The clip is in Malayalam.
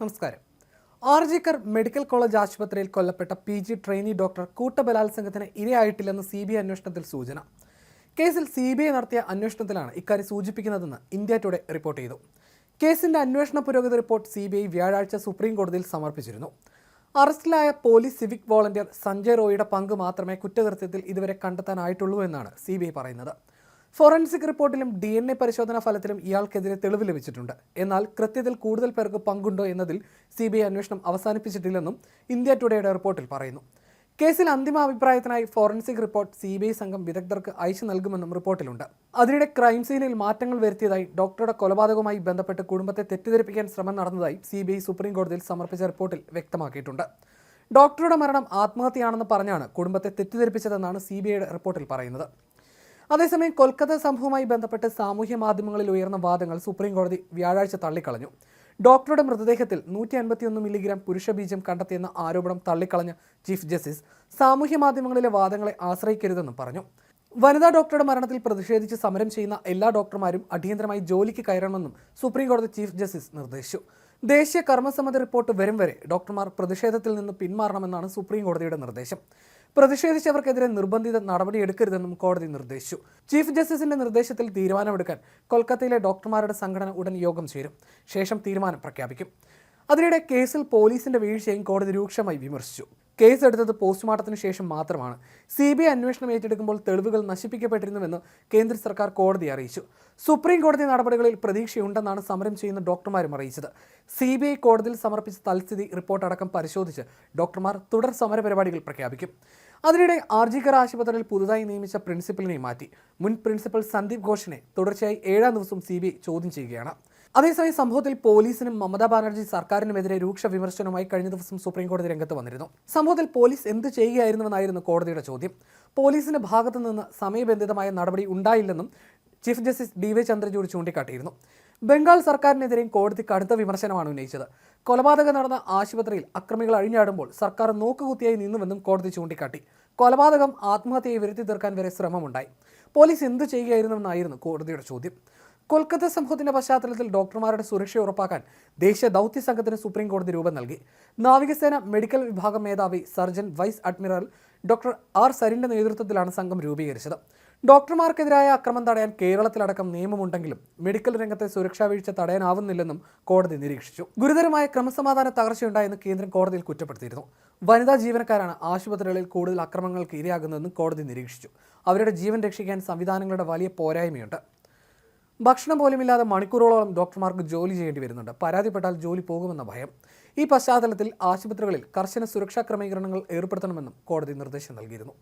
നമസ്കാരം. ആർജിക്കർ മെഡിക്കൽ കോളേജ് ആശുപത്രിയിൽ കൊല്ലപ്പെട്ട പി ജി ട്രെയിനി ഡോക്ടർ കൂട്ടബലാത്സംഗത്തിന് ഇരയായിട്ടില്ലെന്ന് സി ബി ഐ അന്വേഷണത്തിൽ സൂചന. കേസിൽ സി ബി ഐ നടത്തിയ അന്വേഷണത്തിലാണ് ഇക്കാര്യം സൂചിപ്പിക്കുന്നതെന്ന് ഇന്ത്യ ടുഡേ റിപ്പോർട്ട് ചെയ്തു. കേസിന്റെ അന്വേഷണ പുരോഗതി റിപ്പോർട്ട് സി ബി ഐ വ്യാഴാഴ്ച സുപ്രീം കോടതിയിൽ സമർപ്പിച്ചിരുന്നു. അറസ്റ്റിലായ പോലീസ് സിവിക് വോളണ്ടിയർ സഞ്ജയ് റോയിയുടെ പങ്ക് മാത്രമേ കുറ്റകൃത്യത്തിൽ ഇതുവരെ കണ്ടെത്താനായിട്ടുള്ളൂ എന്നാണ് സി ബി ഐ പറയുന്നത്. ഫോറൻസിക് റിപ്പോർട്ടിലും ഡി എൻ എ പരിശോധനാ ഫലത്തിലും ഇയാൾക്കെതിരെ തെളിവ് ലഭിച്ചിട്ടുണ്ട്. എന്നാൽ കൃത്യത്തിൽ കൂടുതൽ പേർക്ക് പങ്കുണ്ടോ എന്നതിൽ സി ബി ഐ അന്വേഷണം അവസാനിപ്പിച്ചിട്ടില്ലെന്നും ഇന്ത്യ ടുഡേയുടെ റിപ്പോർട്ടിൽ പറയുന്നു. കേസിൽ അന്തിമ അഭിപ്രായത്തിനായി forensic report C B I സംഘം വിദഗ്ധർക്ക് അയച്ചു നൽകുമെന്നും റിപ്പോർട്ടിലുണ്ട്. അതിനിടെ ക്രൈം സീനിൽ മാറ്റങ്ങൾ വരുത്തിയതായി ഡോക്ടറുടെ കൊലപാതകവുമായി ബന്ധപ്പെട്ട് കുടുംബത്തെ തെറ്റിദ്ധരിപ്പിക്കാൻ ശ്രമം നടന്നതായി സി ബി ഐ സുപ്രീം കോടതിയിൽ സമർപ്പിച്ച റിപ്പോർട്ടിൽ വ്യക്തമാക്കിയിട്ടുണ്ട്. ഡോക്ടറുടെ മരണം ആത്മഹത്യയാണെന്ന് പറഞ്ഞാണ് കുടുംബത്തെ തെറ്റിദ്ധരിപ്പിച്ചതെന്നാണ് സി ബി ഐയുടെ റിപ്പോർട്ടിൽ പറയുന്നത്. അതേസമയം കൊൽക്കത്ത സംഭവവുമായി ബന്ധപ്പെട്ട് സാമൂഹ്യ മാധ്യമങ്ങളിൽ ഉയർന്ന വാദങ്ങൾ സുപ്രീം കോടതി വ്യാഴാഴ്ച തള്ളിക്കളഞ്ഞു. ഡോക്ടറുടെ മൃതദേഹത്തിൽ നൂറ്റി അൻപത്തിയൊന്ന് മില്ലിഗ്രാം പുരുഷബീജം കണ്ടെത്തിയെന്ന ആരോപണം തള്ളിക്കളഞ്ഞ ചീഫ് ജസ്റ്റിസ് സാമൂഹ്യ മാധ്യമങ്ങളിലെ വാദങ്ങളെ ആശ്രയിക്കരുതെന്നും പറഞ്ഞു. വനിതാ ഡോക്ടറുടെ മരണത്തിൽ പ്രതിഷേധിച്ച് സമരം ചെയ്യുന്ന എല്ലാ ഡോക്ടർമാരും അടിയന്തരമായി ജോലിക്ക് കയറണമെന്നും സുപ്രീം കോടതി ചീഫ് ജസ്റ്റിസ് നിർദ്ദേശിച്ചു. ദേശീയ കർമ്മസമിതി റിപ്പോർട്ട് വരും വരെ ഡോക്ടർമാർ പ്രതിഷേധത്തിൽ നിന്ന് പിന്മാറണമെന്നാണ് സുപ്രീം കോടതിയുടെ നിർദ്ദേശം. പ്രതിഷേധിച്ചവർക്കെതിരെ നിർബന്ധിത നടപടിയെടുക്കരുതെന്നും കോടതി നിർദ്ദേശിച്ചു. ചീഫ് ജസ്റ്റിസിന്റെ നിർദ്ദേശത്തിൽ തീരുമാനമെടുക്കാൻ കൊൽക്കത്തയിലെ ഡോക്ടർമാരുടെ സംഘടന ഉടൻ യോഗം ചേരും. ശേഷം തീരുമാനം പ്രഖ്യാപിക്കും. അതിനിടെ കേസിൽ പോലീസിന്റെ വീഴ്ചയും കോടതി രൂക്ഷമായി വിമർശിച്ചു. കേസ് എടുത്തത് പോസ്റ്റ്മോർട്ടത്തിന് ശേഷം മാത്രമാണ്. സി ബി ഐ അന്വേഷണം ഏറ്റെടുക്കുമ്പോൾ തെളിവുകൾ നശിപ്പിക്കപ്പെട്ടിരുന്നുവെന്ന് കേന്ദ്ര സർക്കാർ കോടതിയെ അറിയിച്ചു. സുപ്രീം കോടതി നടപടികളിൽ പ്രതീക്ഷയുണ്ടെന്നാണ് സമരം ചെയ്യുന്ന ഡോക്ടർമാരും അറിയിച്ചത്. സി ബി ഐ കോടതിയിൽ സമർപ്പിച്ച തൽസ്ഥിതി റിപ്പോർട്ട് അടക്കം പരിശോധിച്ച് ഡോക്ടർമാർ തുടർ സമരപരിപാടികൾ പ്രഖ്യാപിക്കും. അതിനിടെ ആർജിക്കർ ആശുപത്രിയിൽ പുതുതായി നിയമിച്ച പ്രിൻസിപ്പലിനെ മാറ്റി. മുൻ പ്രിൻസിപ്പൽ സന്ദീപ് ഘോഷിനെ തുടർച്ചയായി ഏഴാം ദിവസം സി ചോദ്യം ചെയ്യുകയാണ്. അതേസമയം സംഭവത്തിൽ പോലീസിനും മമതാ ബാനർജി സർക്കാരിനുമെതിരെ രൂക്ഷ വിമർശനവുമായി കഴിഞ്ഞ ദിവസം സുപ്രീംകോടതി രംഗത്ത് വന്നിരുന്നു. സംഭവത്തിൽ പോലീസ് എന്ത് ചെയ്യുകയായിരുന്നുവെന്നായിരുന്നു കോടതിയുടെ ചോദ്യം. പോലീസിന്റെ ഭാഗത്തു നിന്ന് സമയബന്ധിതമായ നടപടി ഉണ്ടായില്ലെന്നും chief justice D Y Chandrachud ചൂണ്ടിക്കാട്ടിയിരുന്നു. Bengal സർക്കാരിനെതിരെയും കോടതി കടുത്ത വിമർശനമാണ് ഉന്നയിച്ചത്. കൊലപാതകം നടന്ന ആശുപത്രിയിൽ അക്രമികൾ അഴിഞ്ഞാടുമ്പോൾ സർക്കാർ നോക്കുകുത്തിയായി നിന്നുവെന്നും കോടതി ചൂണ്ടിക്കാട്ടി. കൊലപാതകം ആത്മഹത്യയെ വരുത്തി തീർക്കാൻ വരെ ശ്രമമുണ്ടായി. പോലീസ് എന്ത് ചെയ്യുകയായിരുന്നുവെന്നായിരുന്നു കോടതിയുടെ ചോദ്യം. കൊൽക്കത്ത സംഭവത്തിന്റെ പശ്ചാത്തലത്തിൽ ഡോക്ടർമാരുടെ സുരക്ഷ ഉറപ്പാക്കാൻ ദേശീയ ദൗത്യ സംഘത്തിന് സുപ്രീംകോടതി രൂപം നൽകി. നാവികസേന മെഡിക്കൽ വിഭാഗം മേധാവി surgeon vice admiral doctor R സരിന്റെ നേതൃത്വത്തിലാണ് സംഘം രൂപീകരിച്ചത്. ഡോക്ടർമാർക്കെതിരായ അക്രമം തടയാൻ കേരളത്തിലടക്കം നിയമമുണ്ടെങ്കിലും മെഡിക്കൽ രംഗത്തെ സുരക്ഷാ വീഴ്ച തടയാനാവുന്നില്ലെന്നും കോടതി നിരീക്ഷിച്ചു. ഗുരുതരമായ ക്രമസമാധാന തകർച്ചയുണ്ടായെന്ന് കേന്ദ്രം കോടതിയിൽ കുറ്റപ്പെടുത്തിയിരുന്നു. വനിതാ ജീവനക്കാരാണ് ആശുപത്രികളിൽ കൂടുതൽ അക്രമങ്ങൾക്ക് ഇരയാകുന്നതെന്നും കോടതി നിരീക്ഷിച്ചു. അവരുടെ ജീവൻ രക്ഷിക്കാൻ സംവിധാനങ്ങളുടെ വലിയ പോരായ്മയുണ്ട്. ഭക്ഷണം പോലുമില്ലാതെ മണിക്കൂറുകളോളം ഡോക്ടർമാർക്ക് ജോലി ചെയ്യേണ്ടി വരുന്നുണ്ട്. പരാതിപ്പെട്ടാൽ ജോലി പോകുമെന്ന ഭയം. ഈ പശ്ചാത്തലത്തിൽ ആശുപത്രികളിൽ കർശന സുരക്ഷാ ക്രമീകരണങ്ങൾ ഏർപ്പെടുത്തണമെന്നും കോടതി നിർദ്ദേശം നൽകിയിരുന്നു.